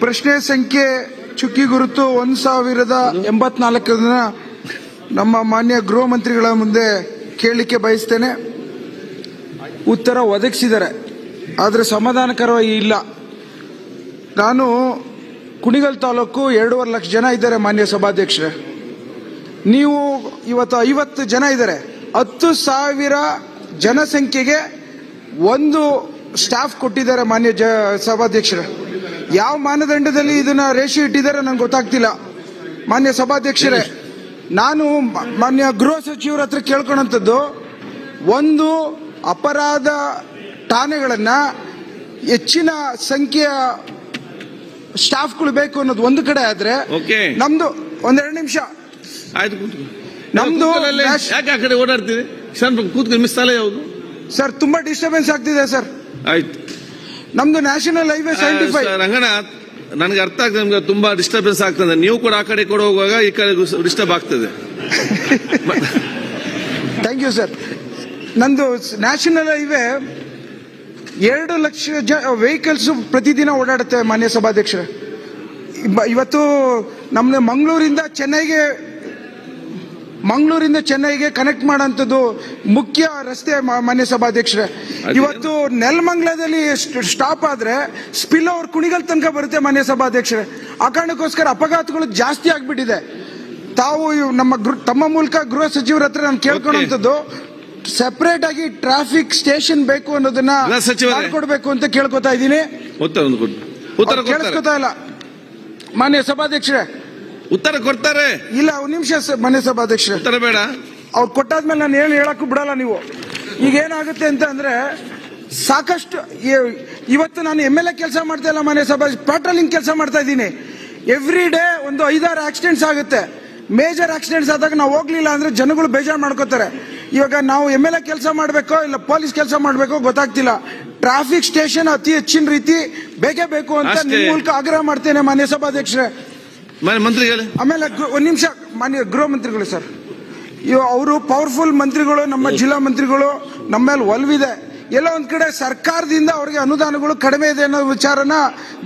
ಪ್ರಶ್ನೆ ಸಂಖ್ಯೆ ಚುಕ್ಕಿ ಗುರುತು ಒಂದ್ ಸಾವಿರದ ಎಂಬತ್ನಾಲ್ಕರನ್ನ ನಮ್ಮ ಮಾನ್ಯ ಗೃಹ ಮಂತ್ರಿಗಳ ಮುಂದೆ ಕೇಳಲಿಕ್ಕೆ ಬಯಸ್ತೇನೆ. ಉತ್ತರ ಒದಗಿಸಿದ್ದಾರೆ. ಆದರೆ ಸಮಾಧಾನಕರವಾಗಿ ಇಲ್ಲ. ನಾನು ಕುಣಿಗಲ್ ತಾಲೂಕು ಎರಡೂವರೆ ಲಕ್ಷ ಜನ ಇದ್ದಾರೆ ಮಾನ್ಯ ಸಭಾಧ್ಯಕ್ಷರೇ. ನೀವು ಇವತ್ತು ಐವತ್ತು ಜನ ಇದ್ದಾರೆ. ಹತ್ತು ಸಾವಿರ ಜನಸಂಖ್ಯೆಗೆ ಒಂದು ಸ್ಟಾಫ್ ಕೊಟ್ಟಿದ್ದಾರೆ ಮಾನ್ಯ ಜ, ಸಭಾಧ್ಯಕ್ಷರೇ. ಯಾವ ಮಾನದಂಡದಲ್ಲಿ ಇದನ್ನ ರೇಷಿ ಇಟ್ಟಿದ್ದಾರೆ ನಂಗೆ ಗೊತ್ತಾಗ್ತಿಲ್ಲ. ಮಾನ್ಯ ಸಭಾಧ್ಯಕ್ಷರೇ ನಾನು ಮಾನ್ಯ ಗೃಹ ಸಚಿವರ ಹತ್ರ ಕೇಳ್ಕೊಳಂಥದ್ದು ಒಂದು ಅಪರಾಧ ಠಾಣೆಗಳನ್ನ ಹೆಚ್ಚಿನ ಸಂಖ್ಯೆಯ ಸ್ಟಾಫ್ಗಳು ಬೇಕು ಅನ್ನೋದು ಒಂದು ಕಡೆ ಆದ್ರೆ. ನಮ್ದು ಒಂದೆರಡು ನಿಮಿಷ. ನಮ್ದು ಕೂತ್ಕೊಳ್ಳಿ. ನ್ಯಾಷ್- ಯಾಕೆ ಆ ಕಡೆ ಓಡಾಡ್ತೀರಿ ಸ್ವಲ್ಪ ಕೂತ್ಕೊಂಡು ಮಿಸ್ ಯಾವುದು? ಸರ್ ತುಂಬಾ ಡಿಸ್ಟರ್ಬೆನ್ಸ್ ಆಗ್ತಿದೆ ಸರ್. ಆಯ್ತು. ನಮ್ದು national highway seventy five Ranganath ನನಗೆ ಅರ್ಥ ಆಗ್ತದೆ ನಿಮ್ಗೆ ತುಂಬಾ ಡಿಸ್ಟರ್ಬೆನ್ಸ್ ಆಗ್ತದೆ. ನೀವು ಕೂಡ ಆ ಕಡೆ ಕೂಡ ಹೋಗುವಾಗ ಈ ಕಡೆ ಡಿಸ್ಟರ್ಬ್ ಆಗ್ತದೆ. ಥ್ಯಾಂಕ್ ಯು ಸರ್ ನಂದು ನ್ಯಾಷನಲ್ ಹೈವೇ ಎರಡು ಲಕ್ಷ ಜ ವೆಹಿಕಲ್ಸ್ ಪ್ರತಿದಿನ ಓಡಾಡುತ್ತೆ ಮಾನ್ಯ ಸಭಾಧ್ಯಕ್ಷರೇ. ಇವತ್ತು ನಮ್ಮ ಮಂಗಳೂರಿಂದ ಚೆನ್ನೈಗೆ ಮಂಗಳೂರಿಂದ ಚೆನ್ನೈಗೆ ಕನೆಕ್ಟ್ ಮಾಡೋಂಥದ್ದು ಮುಖ್ಯ ರಸ್ತೆ ಮಾನ್ಯ ಸಭಾಧ್ಯಕ್ಷರೇ. ಇವತ್ತು ನೆಲಮಂಗ್ಲದಲ್ಲಿ ಸ್ಟಾಪ್ ಆದ್ರೆ ಸ್ಪಿಲ್ ಅವ್ರ ಕುಣಿಗಲ್ ತನಕ ಬರುತ್ತೆ ಮಾನ್ಯ ಸಭಾಧ್ಯಕ್ಷರೇ. ಆ ಕಾರಣಕ್ಕೋಸ್ಕರ ಅಪಘಾತಗಳು ಜಾಸ್ತಿ ಆಗ್ಬಿಟ್ಟಿದೆ. ತಾವು ನಮ್ಮ ತಮ್ಮ ಮೂಲಕ ಗೃಹ ಸಚಿವರ ಹತ್ರ ನಾನು ಕೇಳ್ಕೊಳ್ಳುವಂಥದ್ದು ಸೆಪರೇಟ್ ಆಗಿ ಟ್ರಾಫಿಕ್ ಸ್ಟೇಷನ್ ಬೇಕು ಅನ್ನೋದನ್ನ ಕೊಡಬೇಕು. ಅಂತ ಕೇಳ್ಕೊತಾ ಇದ್ದೀನಿ. ಕೇಳಿಸ್ಕೊತಾ ಇಲ್ಲ. ಮಾನ್ಯ ಸಭಾಧ್ಯಕ್ಷರೇ ಉತ್ತರ ಕೊಡ್ತಾರೆ. ಇಲ್ಲ ಒಂದು ನಿಮಿಷ ಮನೆ ಸಭಾಧ್ಯಕ್ಷ ಉತ್ತರ ಬೇಡ. ಅವ್ರು ಕೊಟ್ಟಾದ್ಮೇಲೆ ನಾನು ಏನು ಹೇಳಕ್ಕೂ ಬಿಡಲ್ಲ ನೀವು. ಈಗ ಏನಾಗುತ್ತೆ ಅಂತ ಅಂದ್ರೆ ಸಾಕಷ್ಟು ಇವತ್ತು ನಾನು ಎಂ ಎಲ್ ಎ ಕೆಲಸ ಮಾಡ್ತಾ ಇಲ್ಲ ಮನೆ ಸಭಾ ಪ್ಯಾಟ್ರೋಲಿಂಗ್ ಕೆಲಸ ಮಾಡ್ತಾ ಇದ್ದೀನಿ. ಎವ್ರಿ ಡೇ ಒಂದು ಐದಾರು ಆಕ್ಸಿಡೆಂಟ್ಸ್ ಆಗುತ್ತೆ. ಮೇಜರ್ ಆಕ್ಸಿಡೆಂಟ್ಸ್ ಆದಾಗ ನಾವು ಹೋಗ್ಲಿಲ್ಲ ಅಂದ್ರೆ ಜನಗಳು ಬೇಜಾರು ಮಾಡ್ಕೋತಾರೆ. ಇವಾಗ ನಾವು ಎಂ ಎಲ್ ಎ ಕೆಲಸ ಮಾಡಬೇಕೋ ಇಲ್ಲ ಪೊಲೀಸ್ ಕೆಲಸ ಮಾಡಬೇಕೋ ಗೊತ್ತಾಗ್ತಿಲ್ಲ. ಟ್ರಾಫಿಕ್ ಸ್ಟೇಷನ್ ಅತಿ ಹೆಚ್ಚಿನ ರೀತಿ ಬೇಕೇ ಬೇಕು ಅಂತ. ನಿಮ್ಮ ಮೂಲಕ ಆಗ್ರಹ ಮಾಡ್ತೇನೆ ಮಾನ್ಯ ಸಭಾಧ್ಯಕ್ಷರೇ. ಮನೆ ಹೇಳಿ. ಆಮೇಲೆ ಒಂದ್ ನಿಮಿಷ ಮಾನ್ಯ ಗೃಹ ಮಂತ್ರಿಗಳು ಸರ್. ಇವ ಅವರು ಪವರ್ಫುಲ್ ಮಂತ್ರಿಗಳು ನಮ್ಮ ಜಿಲ್ಲಾ ಮಂತ್ರಿಗಳು ನಮ್ಮ ಮೇಲೆ ಒಲ್ವಿದೆ. ಎಲ್ಲ ಒಂದ್ ಕಡೆ ಸರ್ಕಾರದಿಂದ ಅವರಿಗೆ ಅನುದಾನಗಳು ಕಡಿಮೆ ಇದೆ ಅನ್ನೋ ವಿಚಾರನ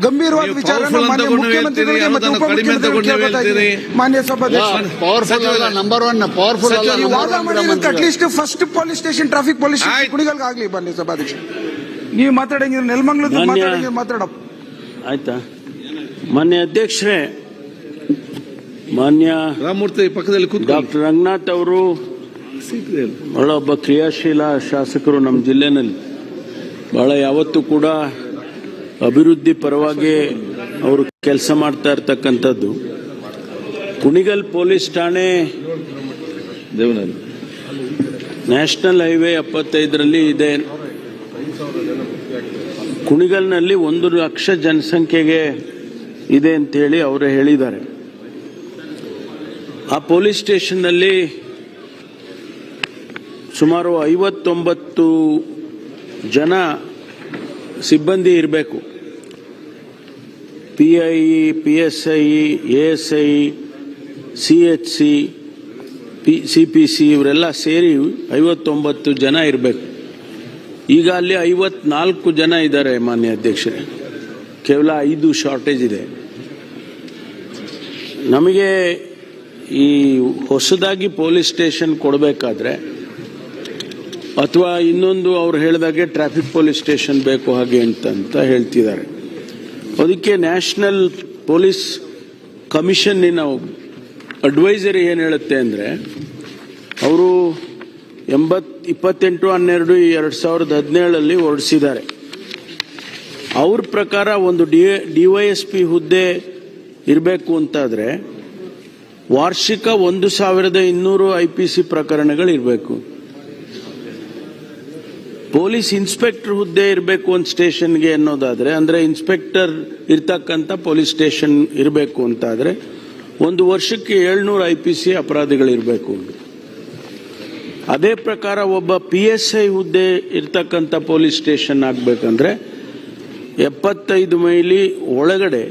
ಗಂಭೀರವಾದ ವಿಚಾರ ವಿಚಾರನ ಮಾನ್ಯ ಮುಖ್ಯಮಂತ್ರಿಗಳಿಗೆ ಮತ್ತು ಉಪಮುಖ್ಯಮಂತ್ರಿಗಳಿಗೆ ಸಭಾಧ್ಯಕ್ಷ ನಂಬರ್ ಒನ್ ಪವರ್ಫುಲ್ ವಾದ at least first police station traffic police. ಕುಣಿಗಲ್ಗೆ ಆಗ್ಲಿ ಮಾನ್ಯ ಸಭಾಧ್ಯಕ್ಷ. ನೀವು ಮಾತಾಡಂಗಿದ್ರೆ ನೆಲಮಂಗ್ಲದ ಮಾತಾಡಂಗಿದ್ರೆ ಮಾತಾಡಪ್ಪ. ಆಯ್ತಾ? ಮಾನ್ಯ ಅಧ್ಯಕ್ಷರೇ ಮಾನ್ಯ ರಾಮಮೂರ್ತಿ ಪಕ್ಕದಲ್ಲಿ ಡಾಕ್ಟರ್ ರಂಗನಾಥ್ ಅವರು ಬಹಳ ಒಬ್ಬ ಕ್ರಿಯಾಶೀಲ ಶಾಸಕರು ನಮ್ಮ ಜಿಲ್ಲೆನಲ್ಲಿ. ಬಹಳ ಯಾವತ್ತೂ ಕೂಡ ಅಭಿವೃದ್ಧಿ ಪರವಾಗಿ ಅವರು ಕೆಲಸ ಮಾಡ್ತಾ ಇರ್ತಕ್ಕಂಥದ್ದು. ಕುಣಿಗಲ್ ಪೊಲೀಸ್ ಠಾಣೆ ದೇವನಲ್ಲಿ ನ್ಯಾಷನಲ್ ಹೈವೇ ಎಪ್ಪತ್ತೈದರಲ್ಲಿ ಇದೆ. ಕುಣಿಗಲ್ನಲ್ಲಿ ಒಂದು ಲಕ್ಷ ಜನಸಂಖ್ಯೆಗೆ ಇದೆ ಅಂತೇಳಿ ಅವರು ಹೇಳಿದ್ದಾರೆ. ಆ ಪೊಲೀಸ್ ಸ್ಟೇಷನ್ನಲ್ಲಿ ಸುಮಾರು ಐವತ್ತೊಂಬತ್ತು ಜನ ಸಿಬ್ಬಂದಿ ಇರಬೇಕು. P I P S I A S I C H C P C P C ಇವರೆಲ್ಲ ಸೇರಿ ಐವತ್ತೊಂಬತ್ತು ಜನ ಇರಬೇಕು. ಈಗ ಅಲ್ಲಿ ಐವತ್ನಾಲ್ಕು ಜನ ಇದ್ದಾರೆ ಮಾನ್ಯ ಅಧ್ಯಕ್ಷರೇ. ಕೇವಲ ಐದು ಶಾರ್ಟೇಜ್ ಇದೆ. ನಮಗೆ ಈ ಹೊಸದಾಗಿ ಪೊಲೀಸ್ ಸ್ಟೇಷನ್ ಕೊಡಬೇಕಾದ್ರೆ, ಅಥವಾ ಇನ್ನೊಂದು ಅವ್ರು ಹೇಳಿದಾಗೆ ಟ್ರಾಫಿಕ್ ಪೊಲೀಸ್ ಸ್ಟೇಷನ್ ಬೇಕು ಹಾಗೆ ಅಂತ ಹೇಳ್ತಿದ್ದಾರೆ. ಅದಕ್ಕೆ ನ್ಯಾಷನಲ್ ಪೊಲೀಸ್ ಕಮಿಷನ್ನಿನ ಅಡ್ವೈಸರಿ ಏನು ಹೇಳುತ್ತೆ ಅಂದರೆ, ಅವರು ಎಂಬತ್, ಇಪ್ಪತ್ತೆಂಟು, ಹನ್ನೆರಡು, ಎರಡು ಸಾವಿರದ ಹದಿನೇಳಲ್ಲಿ ಹೊರಡಿಸಿದ್ದಾರೆ. ಅವ್ರ ಪ್ರಕಾರ ಒಂದು D D Y S P ಹುದ್ದೆ ಇರಬೇಕು ಅಂತಾದರೆ ವಾರ್ಷಿಕ ಒಂದು ಸಾವಿರದ ಇನ್ನೂರು ಐ ಪಿ ಸಿ ಪ್ರಕರಣಗಳು ಇರಬೇಕು ಪೊಲೀಸ್ ಇನ್ಸ್ಪೆಕ್ಟರ್ ಹುದ್ದೆ ಇರಬೇಕು ಒಂದು ಸ್ಟೇಷನ್ಗೆ ಅನ್ನೋದಾದರೆ, ಅಂದರೆ ಇನ್ಸ್ಪೆಕ್ಟರ್ ಇರ್ತಕ್ಕಂಥ ಪೊಲೀಸ್ ಸ್ಟೇಷನ್ ಇರಬೇಕು ಅಂತಾದರೆ, ಒಂದು ವರ್ಷಕ್ಕೆ ಏಳ್ನೂರು ಐ ಪಿ ಸಿ ಅಪರಾಧಿಗಳಿರಬೇಕು. ಅದೇ ಪ್ರಕಾರ ಒಬ್ಬ ಪಿ ಎಸ್ ಐ ಹುದ್ದೆ ಇರ್ತಕ್ಕಂಥ ಪೊಲೀಸ್ ಸ್ಟೇಷನ್ ಆಗಬೇಕಂದ್ರೆ, ಎಪ್ಪತ್ತೈದು ಮೈಲಿ ಒಳಗಡೆ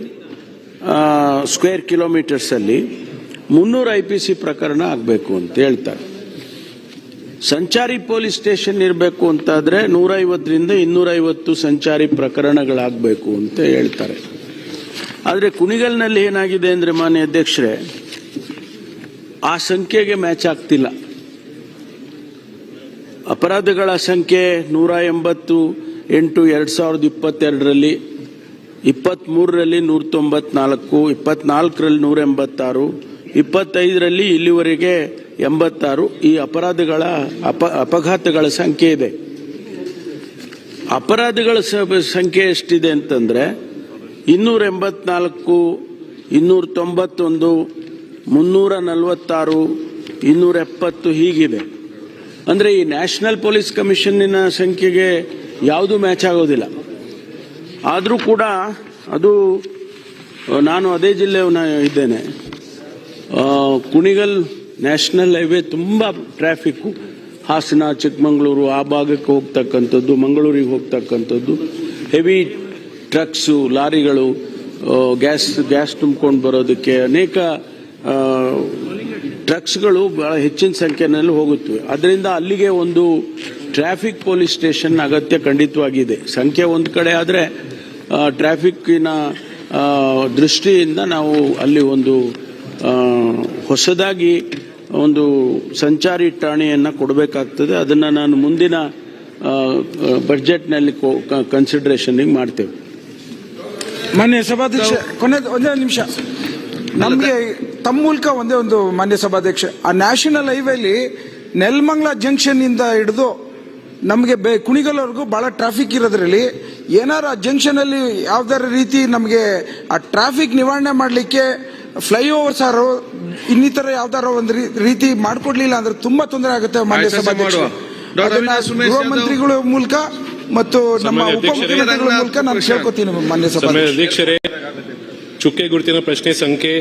ಸ್ಕ್ವೇರ್ ಕಿಲೋಮೀಟರ್ಸಲ್ಲಿ ಮುನ್ನೂರು ಐ ಪಿ ಸಿ ಪ್ರಕರಣ ಆಗಬೇಕು ಅಂತ ಹೇಳ್ತಾರೆ. ಸಂಚಾರಿ ಪೊಲೀಸ್ ಸ್ಟೇಷನ್ ಇರಬೇಕು ಅಂತಾದರೆ ನೂರೈವತ್ತರಿಂದ ಇನ್ನೂರೈವತ್ತು ಸಂಚಾರಿ ಪ್ರಕರಣಗಳಾಗಬೇಕು ಅಂತ ಹೇಳ್ತಾರೆ. ಆದರೆ ಕುಣಿಗಲ್ನಲ್ಲಿ ಏನಾಗಿದೆ ಅಂದರೆ ಮಾನ್ಯ ಅಧ್ಯಕ್ಷರೇ, ಆ ಸಂಖ್ಯೆಗೆ ಮ್ಯಾಚ್ ಆಗ್ತಿಲ್ಲ. ಅಪರಾಧಗಳ ಸಂಖ್ಯೆ ನೂರ ಎಂಬತ್ತು ಎಂಟು ಎರಡು ಸಾವಿರದ ಇಪ್ಪತ್ತೆರಡರಲ್ಲಿ ಇಪ್ಪತ್ತ್ಮೂರರಲ್ಲಿ ನೂರ ತೊಂಬತ್ನಾಲ್ಕು ಇಪ್ಪತ್ನಾಲ್ಕರಲ್ಲಿ ನೂರ ಎಂಬತ್ತಾರು ಇಪ್ಪತ್ತೈದರಲ್ಲಿ ಇಲ್ಲಿವರೆಗೆ ಎಂಬತ್ತಾರು ಈ ಅಪರಾಧಗಳ ಅಪ ಅಪಘಾತಗಳ ಸಂಖ್ಯೆ ಇದೆ. ಅಪರಾಧಗಳ ಸಂಖ್ಯೆ ಎಷ್ಟಿದೆ ಅಂತಂದರೆ ಇನ್ನೂರ ಎಂಬತ್ನಾಲ್ಕು ಇನ್ನೂರ ತೊಂಬತ್ತೊಂದು ಮುನ್ನೂರ ನಲವತ್ತಾರು ಇನ್ನೂರ ಎಪ್ಪತ್ತು ಹೀಗಿದೆ. ಅಂದರೆ ಈ ನ್ಯಾಷನಲ್ ಪೊಲೀಸ್ ಕಮಿಷನ್ನಿನ ಸಂಖ್ಯೆಗೆ ಯಾವುದು ಮ್ಯಾಚ್ ಆಗೋದಿಲ್ಲ. ಆದರೂ ಕೂಡ ಅದು, ನಾನು ಅದೇ ಜಿಲ್ಲೆಯವನ ಇದ್ದೇನೆ. ಕುಣಿಗಲ್ ನ್ಯಾಷನಲ್ ಹೈವೇ ತುಂಬ ಟ್ರಾಫಿಕ್ಕು. ಹಾಸನ, ಚಿಕ್ಕಮಗಳೂರು, ಆ ಭಾಗಕ್ಕೆ ಹೋಗ್ತಕ್ಕಂಥದ್ದು, ಮಂಗಳೂರಿಗೆ ಹೋಗ್ತಕ್ಕಂಥದ್ದು. ಹೆವಿ ಟ್ರಕ್ಸು, ಲಾರಿಗಳು ಗ್ಯಾಸ್ ಗ್ಯಾಸ್ ತುಂಬ್ಕೊಂಡು ಬರೋದಕ್ಕೆ ಅನೇಕ ಟ್ರಕ್ಸ್ಗಳು ಬಹಳ ಹೆಚ್ಚಿನ ಸಂಖ್ಯೆಯಲ್ಲಿ ಹೋಗುತ್ತವೆ. ಅದರಿಂದ ಅಲ್ಲಿಗೆ ಒಂದು ಟ್ರಾಫಿಕ್ ಪೊಲೀಸ್ ಸ್ಟೇಷನ್ ಅಗತ್ಯ ಖಂಡಿತವಾಗಿದೆ. ಸಂಖ್ಯೆ ಒಂದು ಕಡೆ ಆದರೆ ಟ್ರಾಫಿಕ್ಕಿನ ದೃಷ್ಟಿಯಿಂದ ನಾವು ಅಲ್ಲಿ ಒಂದು ಹೊಸದಾಗಿ ಒಂದು ಸಂಚಾರಿ ಠಾಣೆಯನ್ನು ಕೊಡಬೇಕಾಗ್ತದೆ. ಅದನ್ನು ನಾನು ಮುಂದಿನ ಬಜೆಟ್ನಲ್ಲಿ ಕನ್ಸಿಡರೇಷನ್ಗೆ ಮಾಡ್ತೇವೆ. ಮಾನ್ಯ ಸಭಾಧ್ಯಕ್ಷ ಕೊನೆ ಒಂದೇ ನಿಮಿಷ. ನಮಗೆ ತಮ್ಮ ಮೂಲಕ ಒಂದೇ ಒಂದು ಮಾನ್ಯ ಸಭಾಧ್ಯಕ್ಷ, ಆ ನ್ಯಾಷನಲ್ ಹೈವೇಲಿ ನೆಲ್ಮಂಗ್ಲ ಜಂಕ್ಷನ್ ಇಂದ ಹಿಡಿದು ನಮಗೆ ಬೆ, ಕುಣಿಗಲ್ವರೆಗೂ ಭಾಳ ಟ್ರಾಫಿಕ್ ಇರೋದ್ರಲ್ಲಿ ಏನಾರು ಆ ಜಂಕ್ಷನಲ್ಲಿ ಯಾವ್ದಾರ ರೀತಿ ನಮಗೆ ಆ ಟ್ರಾಫಿಕ್ ನಿವಾರಣೆ ಮಾಡಲಿಕ್ಕೆ ಫ್ಲೈಓವರ್ಸ್ ಆರು ಇನ್ನಿತರ ಯಾವ್ದಾರ ಒಂದು ರೀತಿ ಮಾಡ್ಕೊಡ್ಲಿಲ್ಲ ಅಂದ್ರೆ ತುಂಬಾ ತೊಂದರೆ ಆಗುತ್ತೆ ಮಾನ್ಯ ಸಭಾಧ್ಯಕ್ಷರು. ಸರ್, ಗೃಹ ಮಂತ್ರಿಗಳ ಮೂಲಕ ಮತ್ತು ನಮ್ಮ ಉಪಮುಖ್ಯಮಂತ್ರಿಗಳ ಮೂಲಕ ನಾನು ಕೇಳ್ಕೊತೀನಿ ಮಾನ್ಯ ಸಭಾಧ್ಯಕ್ಷರೇ. ಸಭಾಧ್ಯಕ್ಷ ಚುಕ್ಕೆ ಗುರುತಿನ ಪ್ರಶ್ನೆ ಸಂಖ್ಯೆ